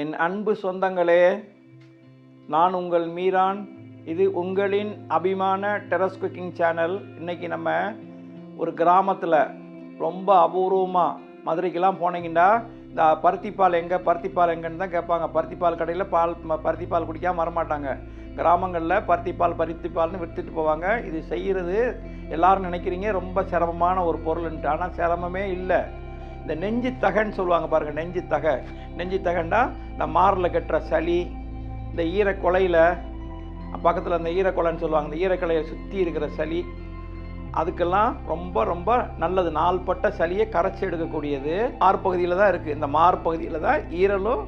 என் அன்பு சொந்தங்களே நான் உங்கள் மீரான். இது உங்களின் அபிமான டெரஸ் குக்கிங் சேனல் இன்றைக்கி நம்ம ஒரு கிராமத்தில் ரொம்ப அபூர்வமாக மதுரைக்கெலாம் போனீங்கன்னா இந்த பருத்திப்பால் எங்கே பருத்திப்பால் எங்கேன்னு தான் கேட்பாங்க. பருத்திப்பால் கடையில் பால் பருத்திப்பால் குடிக்காமல் வரமாட்டாங்க. கிராமங்களில் பருத்திப்பால் பருத்திப்பால்னு விற்றுட்டு போவாங்க. இது செய்கிறது எல்லோரும் நினைக்கிறீங்க ரொம்ப சிரமமான ஒரு பொருள்ன்ட்டு. ஆனால் சிரமமே இல்லை. இந்த நெஞ்சு தகைன்னு சொல்லுவாங்க பாருங்கள் நெஞ்சு தகை. நெஞ்சு தகைன்னா இந்த மாரில் கட்டுற சளி இந்த ஈரக்கொலையில் பக்கத்தில் அந்த ஈரக்கொலைன்னு சொல்லுவாங்க இந்த ஈரக்கொலையை சுற்றி இருக்கிற சளி அதுக்கெல்லாம் ரொம்ப ரொம்ப நல்லது. நாள்பட்ட சளியை கரைச்சி எடுக்கக்கூடியது. மார்பகுதியில் தான் இருக்குது இந்த மார்பகுதியில் தான் ஈரலும்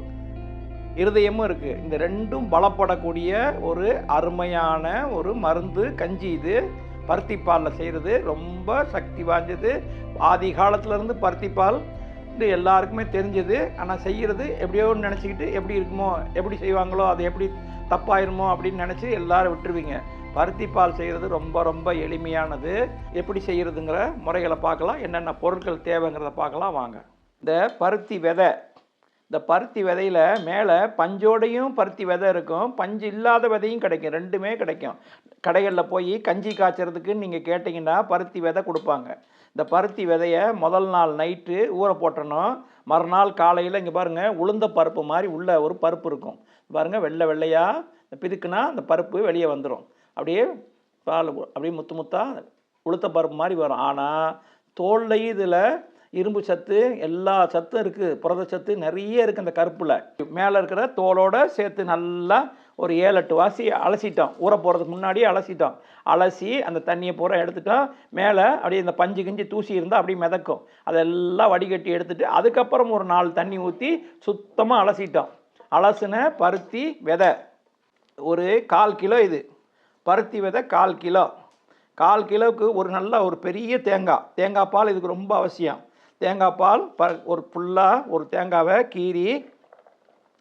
இருதயமும் இருக்குது இந்த ரெண்டும் பலப்படக்கூடிய ஒரு அருமையான ஒரு மருந்து கஞ்சி இது. பருத்திப்பாலில் செய்கிறது ரொம்ப சக்தி வாய்ந்தது ஆதி காலத்துலேருந்து பருத்திப்பால் பால் எல்லாருக்குமே தெரிஞ்சது. ஆனால் செய்கிறது எப்படியோ நினச்சிக்கிட்டு எப்படி இருக்குமோ எப்படி செய்வாங்களோ அது எப்படி தப்பாயிருமோ அப்படின்னு நினச்சி எல்லாரும் விட்டுருவீங்க. பருத்தி பால் செய்கிறது ரொம்ப ரொம்ப எளிமையானது. எப்படி செய்கிறதுங்கிற முறைகளை பார்க்கலாம். என்னென்ன பொருட்கள் தேவைங்கிறத பார்க்கலாம். வாங்க. இந்த பருத்தி விதை இந்த பருத்தி விதையில் மேலே பஞ்சோடையும் பருத்தி விதை இருக்கும். பஞ்சு இல்லாத விதையும் கிடைக்கும். ரெண்டுமே கிடைக்கும். கடைகளில் போய் கஞ்சி காய்ச்சறதுக்குன்னு நீங்கள் கேட்டிங்கன்னா பருத்தி விதை கொடுப்பாங்க. இந்த பருத்தி விதையை முதல் நாள் நைட்டு ஊற போட்டணும். மறுநாள் காலையில் இங்கே பாருங்கள் உளுந்த பருப்பு மாதிரி உள்ள ஒரு பருப்பு இருக்கும். பாருங்கள் வெள்ளை வெள்ளையாக இந்த பிதுக்குனா அந்த பருப்பு வெளியே வந்துடும் அப்படியே பால் அப்படியே முத்து முத்தாக உளுத்த பருப்பு மாதிரி வரும். ஆனால் தோல்லையும் இதில் இரும்பு சத்து எல்லா சத்தும் இருக்குது புரத சத்து நிறைய இருக்குது அந்த கருப்பில். மேலே இருக்கிற தோலோடு சேர்த்து நல்லா ஒரு ஏழு எட்டு வாசி அலசிட்டோம். ஊற போகிறதுக்கு முன்னாடியே அலசிட்டோம். அலசி அந்த தண்ணியை பூரா எடுத்துட்டோம். மேலே அப்படியே இந்த பஞ்சு கிஞ்சி தூசி இருந்தால் அப்படியே மிதக்கும். அதெல்லாம் வடிகட்டி எடுத்துட்டு அதுக்கப்புறம் ஒரு நாலு தண்ணி ஊற்றி சுத்தமாக அலசிட்டோம். அலசின பருத்தி விதை. ஒரு கால் கிலோ இது. பருத்தி விதை கால் கிலோ. கால் கிலோவுக்கு ஒரு நல்ல ஒரு பெரிய தேங்காய். தேங்காய் பால் இதுக்கு ரொம்ப அவசியம். தேங்காய் பால் ப ஒரு ஃபுல்லாக ஒரு தேங்காவை கீறி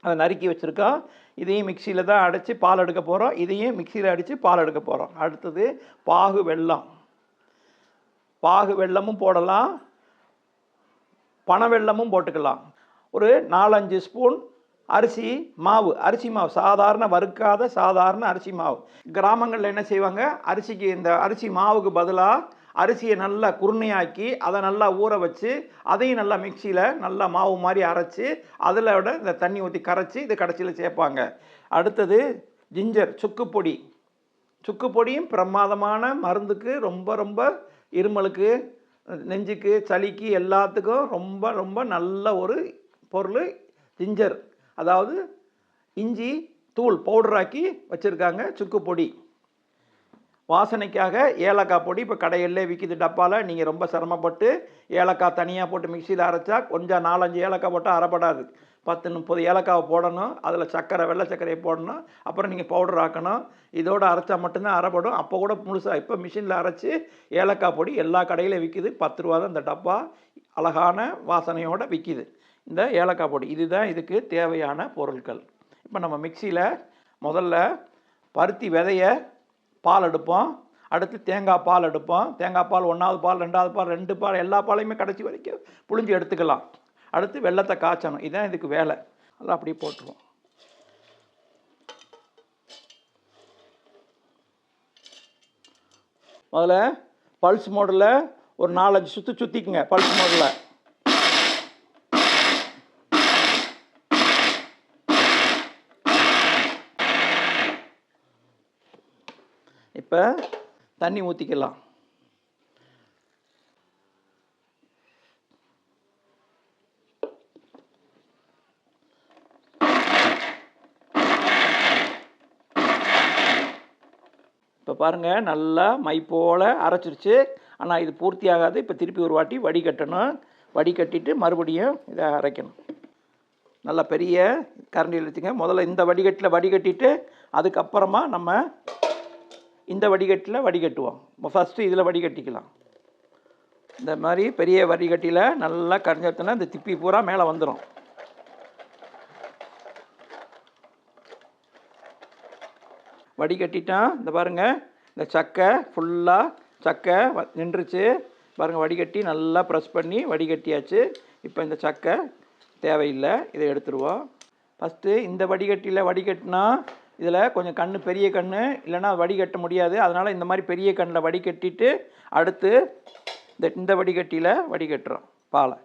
அதை நறுக்கி வச்சுருக்கோம் இதையும் மிக்சியில் தான் அடித்து பால் எடுக்க போகிறோம் இதையும் மிக்சியில் அடித்து பால் எடுக்க போகிறோம் அடுத்தது பாகு வெல்லம். பாகு வெல்லமும் போடலாம். பனை வெள்ளமும் போட்டுக்கலாம். ஒரு நாலஞ்சு ஸ்பூன் அரிசி மாவு. அரிசி மாவு சாதாரண வறுக்காத சாதாரண அரிசி மாவு. கிராமங்களில் என்ன செய்வாங்க? அரிசிக்கு இந்த அரிசி மாவுக்கு பதிலாக அரிசியை நல்லா குருணையாக்கி அதை நல்லா ஊற வச்சு அதையும் நல்லா மிக்சியில் நல்லா மாவு மாதிரி அரைச்சி அதில் விட இந்த தண்ணி ஊற்றி கரைச்சி இது கடைசியில் சேர்ப்பாங்க. அடுத்தது ஜிஞ்சர் சுக்கு பொடி. சுக்கு பொடியும் பிரமாதமான மருந்துக்கு ரொம்ப ரொம்ப இருமலுக்கு நெஞ்சுக்கு சளிக்கு எல்லாத்துக்கும் ரொம்ப ரொம்ப நல்ல ஒரு பொருள் ஜிஞ்சர். அதாவது இஞ்சி தூள் பவுடராக்கி வச்சுருக்காங்க சுக்கு பொடி. வாசனைக்காக ஏலக்காய் பொடி இப்போ கடையிலே விற்கிது டப்பாவில் நீங்கள் ரொம்ப சிரமப்பட்டு ஏலக்காய் தனியாக போட்டு மிக்சியில் அரைச்சா கொஞ்சம் நாலஞ்சு ஏலக்காய் போட்டால் அரைப்படாது. பத்து முப்பது ஏலக்காவை போடணும். அதில் சர்க்கரை வெள்ளை சர்க்கரையை போடணும். அப்புறம் நீங்கள் பவுடர் ஆக்கணும். இதோடு அரைச்சா மட்டும்தான் அரைப்படும். அப்போ கூட முழுசாக இப்போ மிஷினில் அரைச்சி ஏலக்காய் பொடி எல்லா கடையிலையும் விற்கிது பத்து ரூபா தான் இந்த டப்பா. அழகான வாசனையோடு விற்கிது இந்த ஏலக்காய் பொடி. இதுதான் இதுக்கு தேவையான பொருட்கள். இப்போ நம்ம மிக்சியில் முதல்ல பருத்தி விதையை பால் எடுப்போம். அடுத்து தேங்காய் பால் எடுப்போம். தேங்காய் பால் ஒன்றாவது பால் ரெண்டாவது பால் ரெண்டு பால் எல்லா பாலையுமே கடைசி வரைக்கும் புழிஞ்சு எடுத்துக்கலாம். அடுத்து வெள்ளத்தை காய்ச்சணும். இதுதான் இதுக்கு வேலை. நல்லா அப்படியே போட்டுருவோம். முதல்ல பல்ஸ் மோடில் ஒரு நாலஞ்சு சுற்று சுற்றிக்குங்க பல்ஸ் மோடில் இப்போ தண்ணி ஊற்றிக்கலாம் இப்போ பாருங்கள் நல்லா மை போல் அரைச்சிருச்சு. ஆனால் இது பூர்த்தி ஆகாது இப்போ திருப்பி ஒரு வாட்டி வடிகட்டணும். வடிகட்டிட்டு மறுபடியும் இதை அரைக்கணும். நல்லா பெரிய கரண்டியில் வச்சுங்க. முதல்ல இந்த வடிகட்டில் வடிகட்டிட்டு அதுக்கப்புறமா நம்ம இந்த வடிகட்டில் வடிகட்டுவோம். ஃபஸ்ட்டு இதில் வடிகட்டிக்கலாம். இந்த மாதிரி பெரிய வடிகட்டியில் நல்லா கரைஞ்சோம்னா இந்த திப்பி பூரா மேலே வந்துடும் வடிகட்டிட்டான் இந்த பாருங்க இந்த சக்கை ஃபுல்லாக சக்கை நின்றுச்சு. பாருங்கள் வடிகட்டி நல்லா ப்ரெஸ் பண்ணி வடிகட்டியாச்சு. இப்போ இந்த சக்கை தேவையில்லை இதை எடுத்துருவோம். ஃபஸ்ட்டு இந்த வடிகட்டியில் வடிகட்டினா இதில் கொஞ்சம் கண் பெரிய கண் இல்லைன்னா வடிகட்ட முடியாது. அதனால் இந்த மாதிரி பெரிய கண்ணில் வடிகட்டிட்டு அடுத்து இந்த இந்த வடிகட்டியில் வடிகட்டுறோம் பாலை.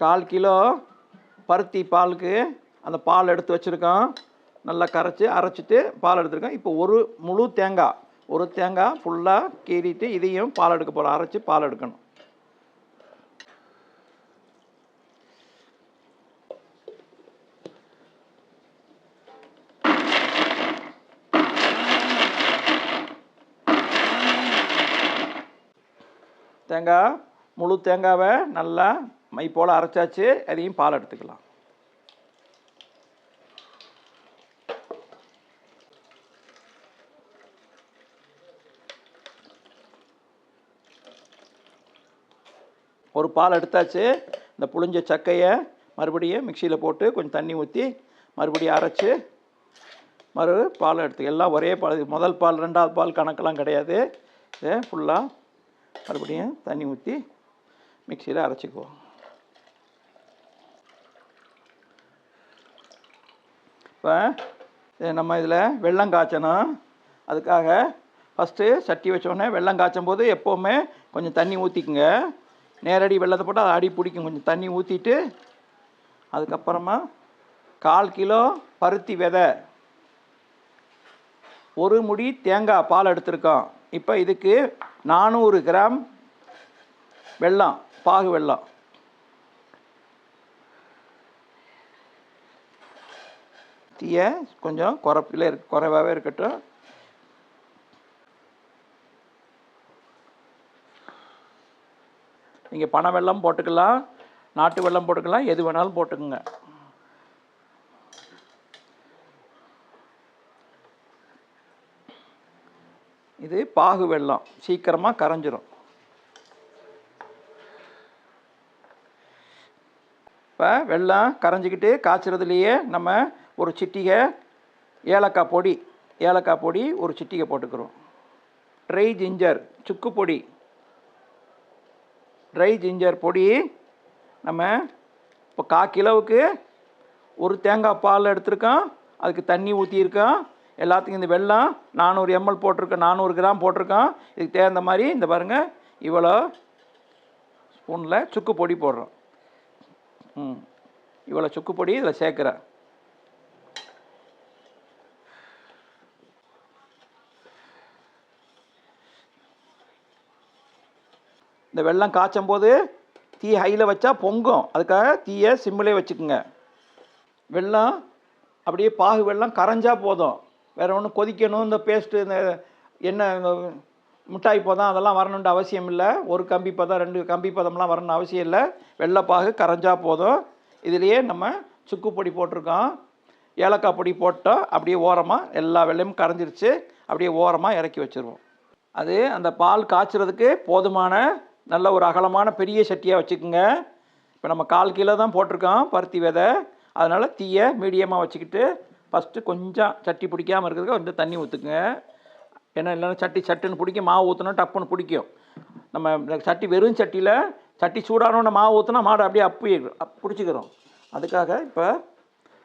கால் கிலோ பருத்தி பாலுக்கு அந்த பால் எடுத்து வச்சுருக்கோம். நல்லா கரைச்சி அரைச்சிட்டு பால் எடுத்துருக்கோம். இப்போ ஒரு முழு தேங்காய் ஒரு தேங்காய் ஃபுல்லாக கீறிட்டு இதையும் பால் எடுக்க போகிறோம் அரைச்சி பால் எடுக்கணும். தேங்காய் முழு தேங்காவை நல்லா மை போல் அரைச்சாச்சு அதையும் பால் எடுத்துக்கலாம். ஒரு பால் எடுத்தாச்சு இந்த புளிஞ்ச சக்கையை மறுபடியும் மிக்சியில் போட்டு கொஞ்சம் தண்ணி ஊற்றி மறுபடியும் அரைச்சி மறு பால் எடுத்து எல்லாம் ஒரே பால் இது முதல் பால் ரெண்டாவது பால் கணக்கெல்லாம் கிடையாது. இதை ஃபுல்லாக மறுபடியும் தண்ணி ஊற்றி மிக்சியில் அரைச்சிக்குவோம். இப்போ நம்ம இதில் வெல்லம் காய்ச்சணும். அதுக்காக ஃபஸ்ட்டு சட்டி வச்சோடனே வெல்லம் காய்ச்சும் போது எப்போவுமே கொஞ்சம் தண்ணி ஊற்றிக்குங்க நேரடி வெள்ளத்தை போட்டு அதை அடி பிடிக்கும். கொஞ்சம் தண்ணி ஊற்றிட்டு அதுக்கப்புறமா கால் கிலோ பருத்தி விதை. ஒரு முடி தேங்காய் பால் எடுத்திருக்கோம். இப்போ இதுக்கு நானூறு கிராம் வெல்லம் பாகு வெல்லம் தீயை கொஞ்சம் குறைப்பில் இருக்கு குறைவாகவே இருக்கட்டும். நீங்கள் பனை வெள்ளம் போட்டுக்கலாம் நாட்டு வெள்ளம் போட்டுக்கலாம் எது வேணாலும் போட்டுக்குங்க. இது பாகு வெள்ளம் சீக்கிரமாக கரைஞ்சிரும். இப்போ வெள்ளம் கரைஞ்சிக்கிட்டு காய்ச்சறதுலேயே நம்ம ஒரு சிட்டிகை ஏலக்காய் பொடி ஏலக்காய் பொடி ஒரு சிட்டிகை போட்டுக்கிறோம். ட்ரை ஜிஞ்சர் சுக்கு பொடி. ட்ரை ஜிஞ்சர் பொடி நம்ம இப்போ கா கிலோவுக்கு ஒரு தேங்காய் பால் எடுத்திருக்கோம். அதுக்கு தண்ணி ஊற்றியிருக்கோம் எல்லாத்துக்கும் இந்த வெள்ளம் நானூறு எம்எல் போட்டிருக்கோம். நானூறு கிராம் போட்டிருக்கோம். இதுக்கு தகுந்த மாதிரி இந்த பாருங்கள் இவ்வளோ ஸ்பூனில் சுக்கு பொடி போடுறோம். ம். இவ்வளோ சுக்கு பொடி இதில் சேர்க்குறேன். இந்த வெள்ளம் காய்ச்சும் போது தீ ஹையில் வச்சா பொங்கும். அதுக்காக தீயை சிம்மிலே வச்சுக்குங்க. வெல்லம் அப்படியே பாகு வெள்ளம் கரைஞ்சா போதும். வேறு ஒன்றும் கொதிக்கணும் இந்த பேஸ்ட்டு இந்த எண்ணெய் மிட்டாய் பதம் அதெல்லாம் வரணுன்ற அவசியம் இல்லை. ஒரு கம்பி பதம் ரெண்டு கம்பி பதம்லாம் வரணும்னு அவசியம் இல்லை. வெள்ளைப்பாகு கரைஞ்சா போதும். இதுலேயே நம்ம சுக்கு பொடி போட்டிருக்கோம். ஏலக்காய் பொடி போட்டோம். அப்படியே ஓரமாக எல்லா வெள்ளையும் கரைஞ்சிருச்சு. அப்படியே ஓரமாக இறக்கி வச்சுருவோம். அது அந்த பால் காய்ச்சறதுக்கு போதுமான நல்ல ஒரு அகலமான பெரிய சட்டியாக வச்சுக்கோங்க. இப்போ நம்ம கால் கிலோ தான் போட்டிருக்கோம் பருத்தி விதை. அதனால் தீயை மீடியமாக வச்சுக்கிட்டு ஃபஸ்ட்டு கொஞ்சம் சட்டி பிடிக்காமல் இருக்கிறதுக்கு கொஞ்சம் தண்ணி ஊற்றுக்குங்க ஏன்னா இல்லைன்னா சட்டி சட்டுன்னு பிடிக்கும் மாவு ஊற்றினா டப்புன்னு பிடிக்கும். நம்ம இந்த சட்டி வெறும் சட்டியில் சட்டி சூடானோட மாவு ஊற்றினா மாடு அப்படியே அப்பி பிடிச்சிக்கிறோம். அதுக்காக இப்போ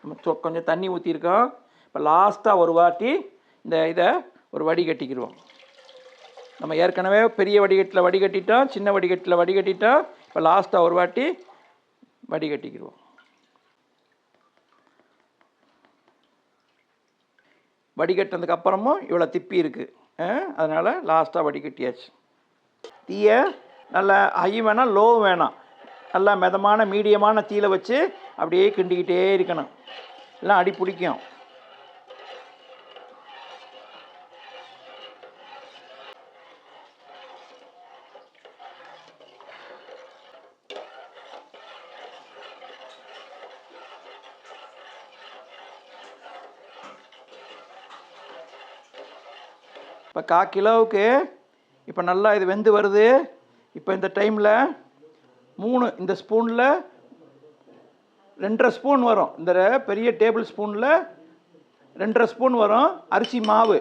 நம்ம கொஞ்சம் தண்ணி ஊற்றிருக்கோம் இப்போ லாஸ்ட்டாக ஒரு வாட்டி இந்த இதை ஒரு வடி கட்டிக்கிடுவோம் நம்ம ஏற்கனவே பெரிய வடிகட்டில் வடிகட்டிட்டோம் சின்ன வடிகட்டில் வடிகட்டிட்டோம் இப்போ லாஸ்ட்டாக ஒரு வாட்டி வடிகட்டிக்கிடுவோம் வடிகட்டினதுக்கு அப்புறமும் இவ்வளோ திப்பி இருக்குது அதனால் லாஸ்ட்டாக வடிகட்டியாச்சு. தீயை நல்லா ஹை வேணாம் லோ வேணாம் நல்லா மிதமான மீடியமான தீயில வச்சு அப்படியே கிண்டிக்கிட்டே இருக்கணும். எல்லாம் அடி பிடிக்கும். இப்போ கா கிலோவுக்கு இப்போ நல்லா இது வெந்து வருது. இப்போ இந்த டைமில் மூணு இந்த ஸ்பூனில் ரெண்டரை ஸ்பூன் வரும். இந்த பெரிய டேபிள் ஸ்பூனில் ரெண்டரை ஸ்பூன் வரும். அரிசி மாவு.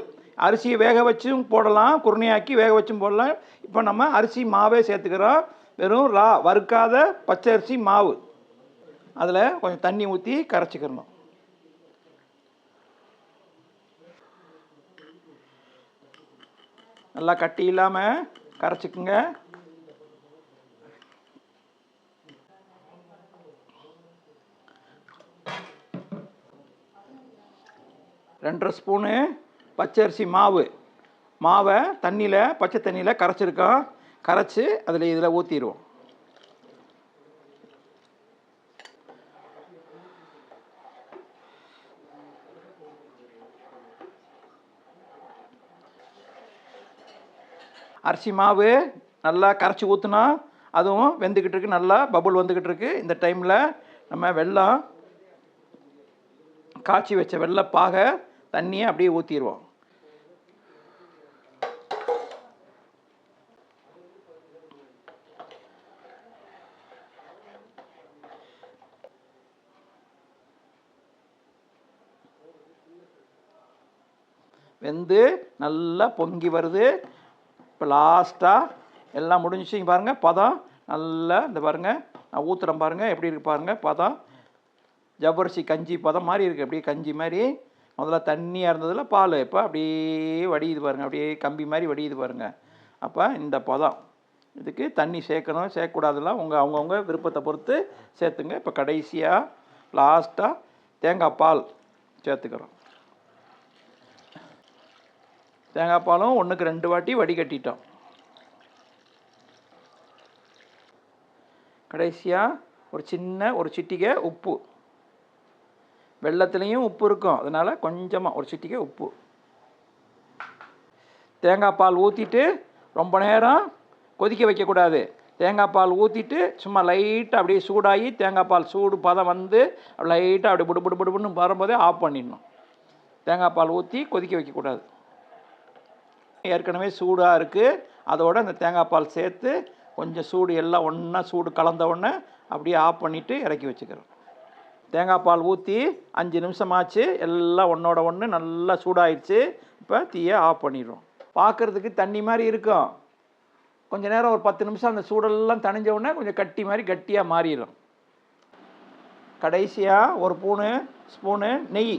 அரிசியை வேக வச்சும் போடலாம். குருணையாக்கி வேக வச்சும் போடலாம். இப்போ நம்ம அரிசி மாவே சேர்த்துக்கிறோம். வெறும் ரா வறுக்காத பச்சை அரிசி மாவு. அதில் கொஞ்சம் தண்ணி ஊற்றி கரைச்சிக்கிறணும். நல்லா கட்டி இல்லாமல் கரைச்சிக்குங்க. ரெண்டரை ஸ்பூனு பச்சரிசி மாவு. மாவை தண்ணியில் பச்சை தண்ணியில் கரைச்சிருக்கோம். கரைச்சி அதில் இதில் ஊற்றிடுவோம் அரிசி மாவு நல்லா கரைச்சி ஊற்றுனா அதுவும் வெந்துக்கிட்டு இருக்கு நல்லா பபுள் வந்துக்கிட்டு இருக்கு. இந்த டைமில் நம்ம வெள்ளம் காய்ச்சி வச்ச வெள்ளப்பாக தண்ணியை அப்படியே ஊற்றிடுவோம் வெந்து நல்லா பொங்கி வருது. இப்போ லாஸ்ட்டாக எல்லாம் முடிஞ்சிச்சு. பாருங்கள் பதம் நல்லா இந்த பாருங்க நான் ஊற்றுறேன் பாருங்கள் எப்படி இருக்கு பாருங்கள் பதம் ஜவ்வரிசி கஞ்சி பதம் மாதிரி இருக்குது அப்படியே கஞ்சி மாதிரி. முதல்ல தண்ணியாக இருந்ததில் பால் இப்போ அப்படியே வடியுது பாருங்க. அப்படியே கம்பி மாதிரி வடியுது பாருங்க. அப்போ இந்த பதம் இதுக்கு தண்ணி சேர்க்கணும் சேர்க்கக்கூடாதுலாம் உங்கள் அவங்கவுங்க விருப்பத்தை பொறுத்து சேர்த்துங்க. இப்போ கடைசியாக லாஸ்ட்டாக தேங்காய் பால் சேர்த்துக்கிறோம். தேங்காய் பாலும் ஒன்றுக்கு ரெண்டு வாட்டி வடிகட்டிட்டோம். கடைசியாக ஒரு சின்ன ஒரு சிட்டிகை உப்பு. வெள்ளத்துலேயும் உப்பு இருக்கும். அதனால் கொஞ்சமாக ஒரு சிட்டிகை உப்பு. தேங்காய் பால் ஊற்றிட்டு ரொம்ப நேரம் கொதிக்க வைக்கக்கூடாது. தேங்காய் பால் ஊற்றிட்டு சும்மா லைட்டாக அப்படியே சூடாகி தேங்காய் பால் சூடு பதம் வந்து லைட்டாக அப்படி புடு புடு புடுன்னு வரும்போதே ஆஃப் பண்ணிடணும். தேங்காய் பால் ஊற்றி கொதிக்க வைக்கக்கூடாது. ஏற்கனவே சூடாக இருக்குது அதோடு அந்த தேங்காய் பால் சேர்த்து கொஞ்சம் சூடு எல்லாம் ஒன்றா சூடு கலந்த உடனே அப்படியே ஆஃப் பண்ணிவிட்டு இறக்கி வச்சுக்கிறோம். தேங்காய் பால் ஊற்றி அஞ்சு நிமிஷம் ஆச்சு எல்லாம் ஒன்றோட ஒன்று நல்லா சூடாயிடுச்சு. இப்போ தீயை ஆஃப் பண்ணிடுறோம். பார்க்குறதுக்கு தண்ணி மாதிரி இருக்கும். கொஞ்ச நேரம் ஒரு பத்து நிமிஷம் அந்த சூடெல்லாம் தணிஞ்ச உடனே கொஞ்சம் கட்டி மாதிரி கட்டியாக மாறிடும். கடைசியாக ஒரு பூணு ஸ்பூனு நெய்.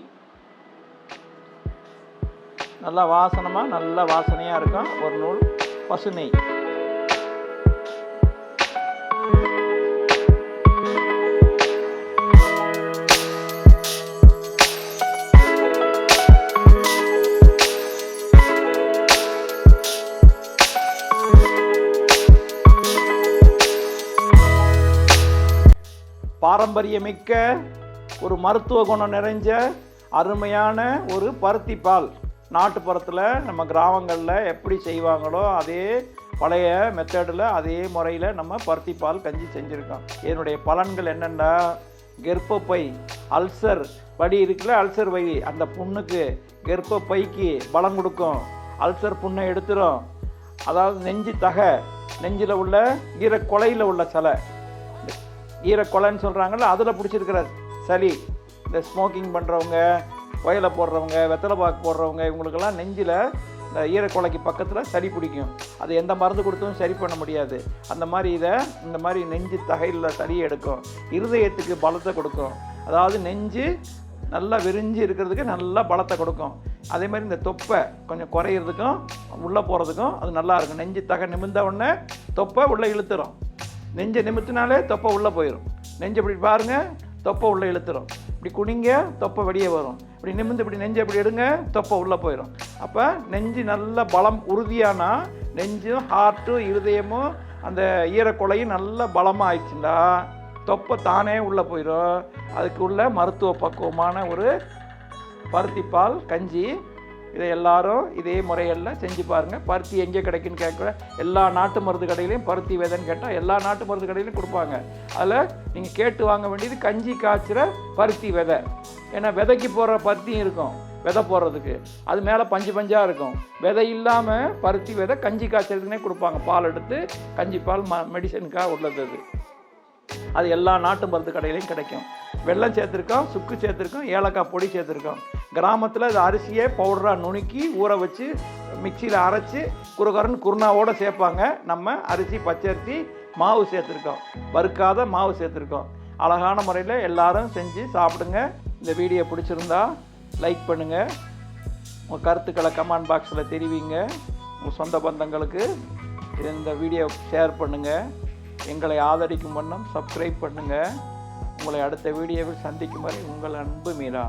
நல்லா வாசனமாக நல்ல வாசனையாக இருக்கும். ஒரு நூல் பசு நெய். பாரம்பரியமிக்க ஒரு மருத்துவ குணம் நிறைஞ்ச அருமையான ஒரு பருத்தி பால் நாட்டுப்புறத்தில் நம்ம கிராமங்களில் எப்படி செய்வாங்களோ அதே பழைய மெத்தடில் அதே முறையில் நம்ம பருத்தி பால் கஞ்சி செஞ்சுருக்கோம். இதனுடைய பலன்கள் என்னென்னா கர்ப்பப்பை அல்சர் வலி இருக்குல்ல அல்சர் வழி அந்த புண்ணுக்கு கர்ப்பப்பைக்கு பலம் கொடுக்கும். அல்சர் புண்ணை எடுத்துரும். அதாவது நெஞ்சு தகை நெஞ்சில் உள்ள ஈரக்கொலையில் உள்ள சலை ஈரக்கொலைன்னு சொல்கிறாங்கல்ல அதில் பிடிச்சிருக்கிற சளி. இந்த ஸ்மோக்கிங் பண்ணுறவங்க வயலை போடுறவங்க வெத்தலை பாக்கு போடுறவங்க இவங்களுக்கெல்லாம் நெஞ்சில் இந்த ஈரக்கொலைக்கு பக்கத்தில் சளி பிடிக்கும். அது எந்த மருந்து கொடுத்தும் சரி பண்ண முடியாது. அந்த மாதிரி இதை இந்த மாதிரி நெஞ்சு தகையில் சளியை எடுக்கும். இருதயத்துக்கு பலத்தை கொடுக்கும். அதாவது நெஞ்சு நல்லா விரிஞ்சு இருக்கிறதுக்கு நல்லா பலத்தை கொடுக்கும். அதே மாதிரி இந்த தொப்பை கொஞ்சம் குறையிறதுக்கும் உள்ளே போகிறதுக்கும் அது நல்லாயிருக்கும் நெஞ்சு தகை நிமிர்ந்த உடனே தொப்பை உள்ளே இழுத்துரும். நெஞ்சை நிமித்தினாலே தொப்பை உள்ளே போயிடும் நெஞ்சை இப்படி பாருங்கள் தொப்பை உள்ளே இழுத்துரும். இப்படி குனிங்க தொப்பை வெளியே வரும். இப்படி நிமிர்ந்து இப்படி நெஞ்சை இப்படி எடுங்க தொப்பை உள்ளே போயிடும் அப்போ நெஞ்சு நல்ல பலம் உறுதியானா நெஞ்சும் ஹார்ட்டும் இருதயமும் அந்த ஈரக்குலையும் நல்ல பலமாக ஆயிடுச்சுண்டா தொப்பை தானே உள்ளே போயிடும் அதுக்கு உள்ள மருத்துவ பக்குவமான ஒரு பருத்திப்பால் கஞ்சி இதை எல்லாரும் இதே முறையில் செஞ்சு பாருங்கள் பருத்தி எங்கே கிடைக்குன்னு கேட்குற எல்லா நாட்டு மருந்து கடையிலையும் பருத்தி விதைன்னு கேட்டால் எல்லா நாட்டு மருந்து கடையிலையும் கொடுப்பாங்க. அதில் நீங்கள் கேட்டு வாங்க வேண்டியது கஞ்சி காய்ச்சிற பருத்தி விதை. ஏன்னா விதைக்கு போடுற பருத்தியும் இருக்கும் விதை போடுறதுக்கு. அது மேலே பஞ்சு பஞ்சாக இருக்கும். விதை இல்லாமல் பருத்தி விதை கஞ்சி காய்ச்சறதுக்குனே கொடுப்பாங்க. பால் எடுத்து கஞ்சி பால் ம மெடிசனுக்காக உள்ளது அது. அது எல்லா நாட்டு மருந்து கடையிலையும் கிடைக்கும். வெள்ளம் சேர்த்துருக்கோம் சுக்கு சேர்த்துருக்கோம் ஏலக்காய் பொடி சேர்த்துருக்கோம். கிராமத்தில் இது அரிசியே பவுடராக நுணுக்கி ஊற வச்சு மிக்சியில் அரைச்சி குறுகரன் குருணாவோடு சேர்ப்பாங்க. நம்ம அரிசி பச்சரிசி மாவு சேர்த்துருக்கோம். வறுக்காத மாவு சேர்த்துருக்கோம். அழகான முறையில் எல்லாரும் செஞ்சு சாப்பிடுங்க. இந்த வீடியோ பிடிச்சிருந்தா லைக் பண்ணுங்கள் உங்கள் கருத்துக்களை கமெண்ட் பாக்ஸில் தெரிவிங்க. உங்கள் சொந்த பந்தங்களுக்கு இந்த வீடியோ ஷேர் பண்ணுங்கள் எங்களை ஆதரிக்கும் வண்ணம் சப்ஸ்கிரைப் பண்ணுங்கள் உங்களை அடுத்த வீடியோவில் சந்திக்கும் வரை உங்கள் அன்பு மீரா.